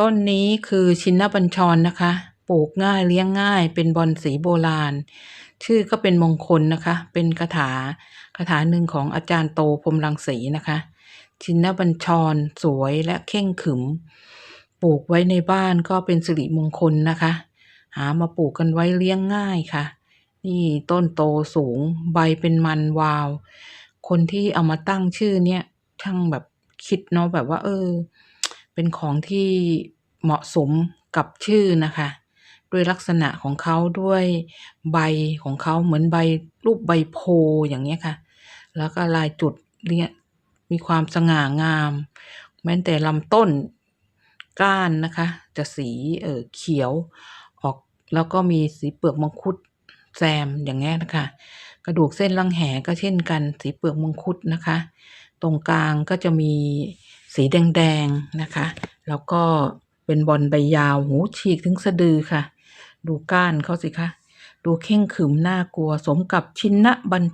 ต้นนี้คือชินบัญชรนะคะ ปลูกง่ายเลี้ยงง่าย เป็นบอนสีโบราณ ชื่อก็เป็นมงคลนะคะ เป็นคาถาคาถาหนึ่งของอาจารย์โตพรมรังสีนะคะ ชินบัญชรสวยและเข่งขึม ปลูกไว้ในบ้านก็เป็นสิริมงคลนะคะ หามาปลูกกันไว้เลี้ยงง่ายค่ะ นี่ต้นโตสูงใบเป็นมันวาว คนที่เอามาตั้งชื่อเนี่ยช่างแบบคิดเนาะแบบว่า เออ เป็นของที่เหมาะสมกับชื่อนะคะ ด้วยลักษณะของเขาด้วยใบของเขาเหมือนใบรูปใบโพอย่างเงี้ยค่ะ แล้วก็ลายจุดเนี่ยมีความสง่างาม แม้แต่ลำต้นก้านนะคะ จะสีเออเขียวออกแล้วก็มีสีเปลือกมังคุดแซมอย่างเงี้ยนะคะ กระดูกเส้นรังแหก็เช่นกันสีเปลือกมังคุดนะคะ ตรงกลางก็จะมี สีแดงๆนะคะ แล้วก็เป็นบอลใบยาวหูฉีกถึงสะดือค่ะ ดูก้านเขาสิคะ ดูเข่งขึมน่ากลัวสมกับชินนะบัญ